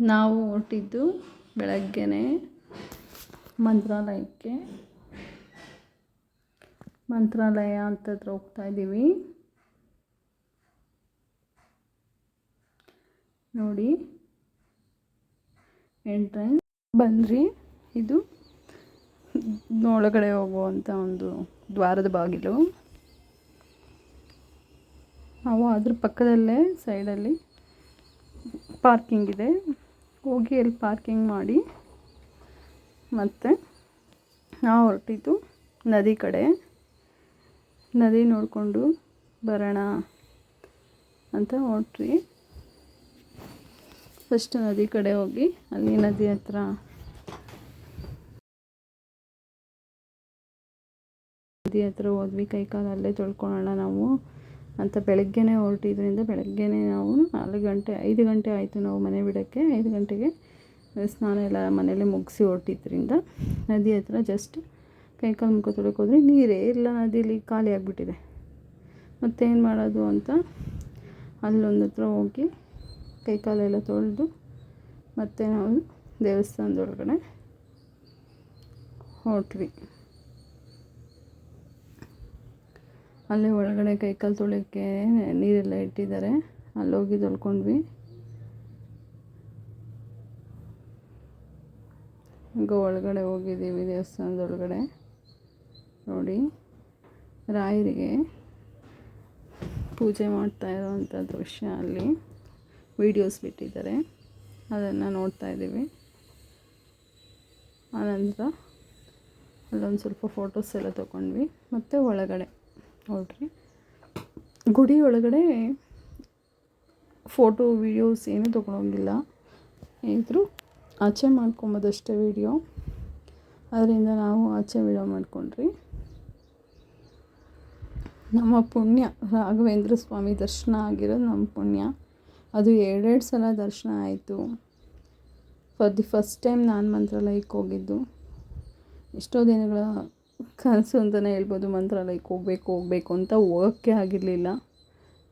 ನಾವು ಹೊರಟಿದ್ದು ಬೆಳಗ್ಗೆನೆ ಮಂತ್ರಾಲಯಕ್ಕೆ. ಮಂತ್ರಾಲಯ ಅಂತದ್ರ ಹೋಗ್ತಾ ಇದ್ದೀವಿ. ನೋಡಿ ಎಂಟ್ರೆನ್ಸ್ ಬಂದ್ರಿ. ಇದು ಒಳಗಡೆ ಹೋಗುವಂಥ ಒಂದು ದ್ವಾರದ ಬಾಗಿಲು. ನಾವು ಅದ್ರ ಪಕ್ಕದಲ್ಲೇ ಸೈಡಲ್ಲಿ ಪಾರ್ಕಿಂಗ್ ಇದೆ. ಹೋಗಿ ಅಲ್ಲಿ ಪಾರ್ಕಿಂಗ್ ಮಾಡಿ ಮತ್ತು ನಾವು ಹೊರಟಿದ್ದು ನದಿ ಕಡೆ. ನದಿ ನೋಡಿಕೊಂಡು ಬರೋಣ ಅಂತ ಹೊರಟ್ರಿ ಫಸ್ಟ್ ನದಿ ಕಡೆ ಹೋಗಿ ಅಲ್ಲಿ ನದಿ ಹತ್ರ. ನದಿ ಹತ್ರ ಹೋದ್ವಿ. ಕೈ ಕಾಲು ಅಲ್ಲೇ ತೊಳ್ಕೊಳ್ಳೋಣ ನಾವು. ಅಂತ ಬೆಳಗ್ಗೆನೇ ಹೊರಟಿದ್ರಿಂದ ಬೆಳಗ್ಗೆನೇ ನಾವು ನಾಲ್ಕು ಗಂಟೆ, ಐದು ಗಂಟೆ ಆಯಿತು ನಾವು ಮನೆ ಬಿಡೋಕ್ಕೆ. ಐದು ಗಂಟೆಗೆ ಸ್ನಾನ ಎಲ್ಲ ಮನೇಲೆ ಮುಗಿಸಿ ಹೊರಟಿದ್ರಿಂದ ನದಿ ಹತ್ರ ಜಸ್ಟ್ ಕೈ ಕಾಲು ಮುಖ ತೊಳಕ್ಕೆ ಹೋದ್ರೆ ನೀರೇ ಇಲ್ಲ, ನದಿಲಿ ಖಾಲಿ ಆಗಿಬಿಟ್ಟಿದೆ. ಮತ್ತೇನು ಮಾಡೋದು ಅಂತ ಅಲ್ಲೊಂದು ಹತ್ರ ಹೋಗಿ ಕೈ ಕಾಲೆಲ್ಲ ತೊಳೆದು ಮತ್ತೆ ನಾವು ದೇವಸ್ಥಾನದೊಳಗಡೆ ಹೊರಟ್ವಿ. ಅಲ್ಲೇ ಒಳಗಡೆ ಕೈಕಾಲು ತೊಳೆಯೋಕ್ಕೆ ನೀರೆಲ್ಲ ಇಟ್ಟಿದ್ದಾರೆ. ಅಲ್ಲೋಗಿ ತೊಳ್ಕೊಂಡ್ವಿ. ಈಗ ಒಳಗಡೆ ಹೋಗಿದ್ದೀವಿ ದೇವಸ್ಥಾನದೊಳಗಡೆ. ನೋಡಿ, ರಾಯರಿಗೆ ಪೂಜೆ ಮಾಡ್ತಾ ಇರೋವಂಥ ದೃಶ್ಯ ಅಲ್ಲಿ ವೀಡಿಯೋಸ್ ಬಿಟ್ಟಿದ್ದಾರೆ. ಅದನ್ನು ನೋಡ್ತಾ ಇದ್ದೀವಿ. ಆನಂತರ ಅಲ್ಲೊಂದು ಸ್ವಲ್ಪ ಫೋಟೋಸ್ ಎಲ್ಲ ತೊಗೊಂಡ್ವಿ. ಮತ್ತು ಒಳಗಡೆ. ನೋಡ್ರಿ. ಗುಡಿ ಒಳಗಡೆ ಫೋಟೋ, ವೀಡಿಯೋಸ್ ಏನೂ ತೊಗೊಳಂಗಿಲ್ಲ ಇದ್ದರೂ ಆಚೆ ಮಾಡ್ಕೊಂಬೋದಷ್ಟೇ ವೀಡಿಯೋ. ಅದರಿಂದ ನಾವು ಆಚೆ ವೀಡಿಯೋ ಮಾಡ್ಕೊಂಡ್ರಿ. ನಮ್ಮ ಪುಣ್ಯ, ರಾಘವೇಂದ್ರ ಸ್ವಾಮಿ ದರ್ಶನ ಆಗಿರೋದು ನಮ್ಮ ಪುಣ್ಯ. ಅದು ಎರಡೆರಡು ಸಲ ದರ್ಶನ ಆಯಿತು. ಫಾರ್ ದಿ ಫಸ್ಟ್ ಟೈಮ್ ನಾನು ಮಂತ್ರಾಲಯಕ್ಕೆ ಹೋಗಿದ್ದು. ಎಷ್ಟೋ ದಿನಗಳ ಕನಸು ಅಂತಲೇ ಹೇಳ್ಬೋದು ಮಂತ್ರಾಲಯಕ್ಕೆ ಹೋಗ್ಬೇಕು ಹೋಗ್ಬೇಕು ಅಂತ ಹೋಗೋಕ್ಕೆ ಆಗಿರಲಿಲ್ಲ.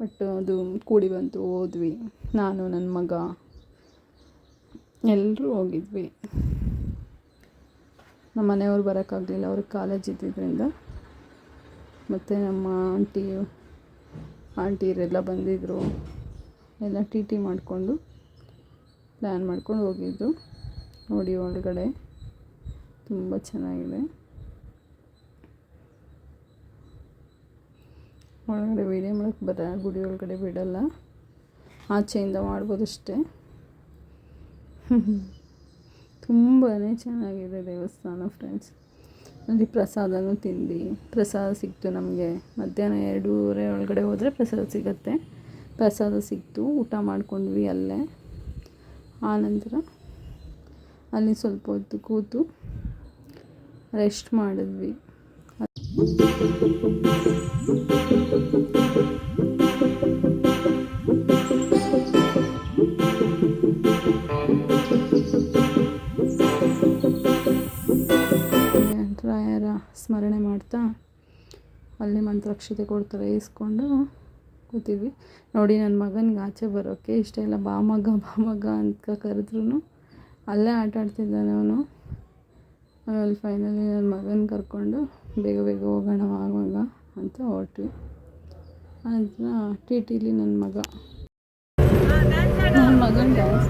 ಬಟ್ ಅದು ಕೂಡಿ ಬಂತು ಹೋದ್ವಿ ನಾನು ನನ್ನ ಮಗ ಎಲ್ಲರೂ ಹೋಗಿದ್ವಿ. ನಮ್ಮ ಮನೆಯವ್ರು ಬರೋಕ್ಕಾಗಲಿಲ್ಲ ಅವ್ರಿಗೆ ಕಾಲೇಜ್ ಇದ್ದಿದ್ದರಿಂದ ಮತ್ತು ನಮ್ಮ ಆಂಟಿ ಆಂಟಿಯರೆಲ್ಲ ಬಂದಿದ್ದರು ಎಲ್ಲ ಟಿ ಟಿ ಮಾಡಿಕೊಂಡು ಪ್ಲ್ಯಾನ್ ಮಾಡ್ಕೊಂಡು ಹೋಗಿದ್ದು. ನೋಡಿ ಒಳಗಡೆ, ತುಂಬ ಚೆನ್ನಾಗಿದೆ. ಒಳಗಡೆ ವೀಡಿಯೋ ಮಾಡೋಕ್ಕೆ ಬರ ಗುಡಿ ಒಳಗಡೆ ಬಿಡಲ್ಲ. ಆಚೆಯಿಂದ ಮಾಡ್ಬೋದಷ್ಟೇ ತುಂಬಾ ಚೆನ್ನಾಗಿದೆ ದೇವಸ್ಥಾನ ಫ್ರೆಂಡ್ಸ್ ಅಲ್ಲಿ ಪ್ರಸಾದನೂ ತಿಂದು. ಪ್ರಸಾದ ಸಿಕ್ತು ನಮಗೆ. ಮಧ್ಯಾಹ್ನ ಎರಡೂವರೆ ಒಳಗಡೆ ಹೋದರೆ ಪ್ರಸಾದ ಸಿಗತ್ತೆ. ಪ್ರಸಾದ ಸಿಕ್ತು, ಊಟ ಮಾಡ್ಕೊಂಡ್ವಿ ಅಲ್ಲೇ. ಆನಂತರ ಅಲ್ಲಿ ಸ್ವಲ್ಪ ಹೊತ್ತು ಕೂತು ರೆಸ್ಟ್ ಮಾಡಿದ್ವಿ. ರಾಯರ ಸ್ಮರಣೆ ಮಾಡ್ತಾ ಅಲ್ಲಿ ಮಂತ್ರಾಕ್ಷತೆ ಕೊಡ್ತಾರೆ, ಇಸ್ಕೊಂಡು ಕೂತಿದ್ವಿ ನೋಡಿ ನನ್ನ ಮಗನಿಗೆ ಆಚೆ ಬರೋಕ್ಕೆ ಇಷ್ಟ ಇಲ್ಲ. ಬಾ ಮಗ ಬಾ ಮಗ ಅಂತ ಕರೆದ್ರೂ ಅಲ್ಲೇ ಆಟ ಆಡ್ತಿದ್ದಾನೆ ಅವನು. ಆಮೇಲೆ ಫೈನಲಿ ನನ್ನ ಮಗನ ಕರ್ಕೊಂಡು ಬೇಗ ಬೇಗ ಹೋಗೋಣ ಆಗೋಣ ಅಂತ ಹೊರಟ್ವಿ. ಅದನ್ನ ಟಿ ಟಿಲಿ ನನ್ನ ಮಗ. ನನ್ನ ಮಗನ ಡ್ಯಾನ್ಸ್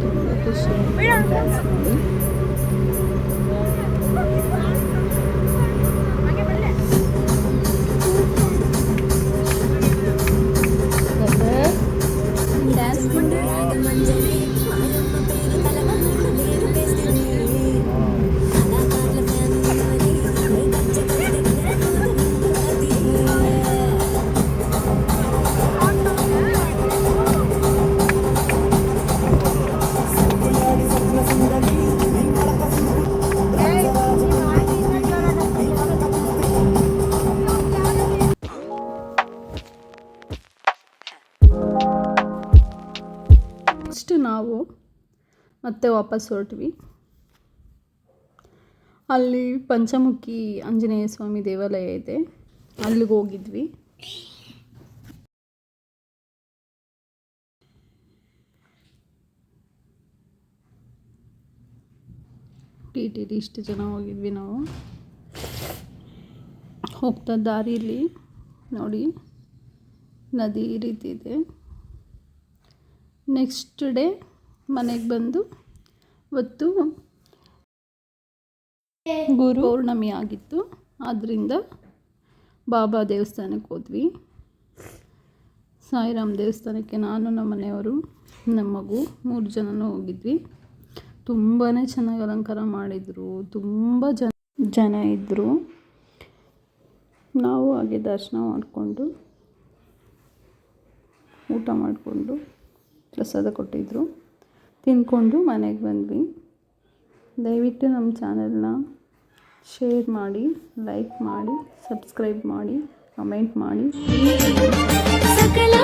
ತುಂಬ ಖುಷಿ ನೆಕ್ಸ್ಟ್ ನಾವು ಮತ್ತೆ ವಾಪಸ್ ಹೊರಟ್ವಿ. ಅಲ್ಲಿ ಪಂಚಮುಖಿ ಆಂಜನೇಯ ಸ್ವಾಮಿ ದೇವಾಲಯ ಇದೆ. ಅಲ್ಲಿಗೆ ಹೋಗಿದ್ವಿ. ಟಿ ಟಿ ಡಿ ಇಷ್ಟು ಜನ ಹೋಗಿದ್ವಿ ನಾವು. ಹೋಗ್ತಾ ದಾರಿಲಿ ನೋಡಿ, ನದಿ ಈ ರೀತಿ ಇದೆ. ನೆಕ್ಸ್ಟ್ ಡೇ ಮನೆಗೆ ಬಂದು ಇವತ್ತು ಗುರು ಪೌರ್ಣಮಿ ಆಗಿತ್ತು. ಆದ್ದರಿಂದ ಬಾಬಾ ದೇವಸ್ಥಾನಕ್ಕೆ ಹೋದ್ವಿ. ಸಾಯಿರಾಮ್ ದೇವಸ್ಥಾನಕ್ಕೆ ನಾನು ನಮ್ಮ ಮನೆಯವರು ನಮ್ಮ ಮಗು ಮೂರು ಜನನೂ ಹೋಗಿದ್ವಿ. ತುಂಬಾ ಚೆನ್ನಾಗಿ ಅಲಂಕಾರ ಮಾಡಿದರು. ತುಂಬ ಜನ ಜನ ಇದ್ದರು ನಾವು ಹಾಗೆ ದರ್ಶನ ಮಾಡಿಕೊಂಡು ಊಟ ಮಾಡಿಕೊಂಡು ಪ್ರಸಾದ ಕೊಟ್ಟಿದ್ದರು ತಿಂದ್ಕೊಂಡು ಮನೆಗೆ ಬಂದ್ವಿ. ದಯವಿಟ್ಟು ನಮ್ಮ ಚಾನಲ್ನ ಶೇರ್ ಮಾಡಿ, ಲೈಕ್ ಮಾಡಿ, ಸಬ್ಸ್ಕ್ರೈಬ್ ಮಾಡಿ, ಕಮೆಂಟ್ ಮಾಡಿ. ಸಕಲ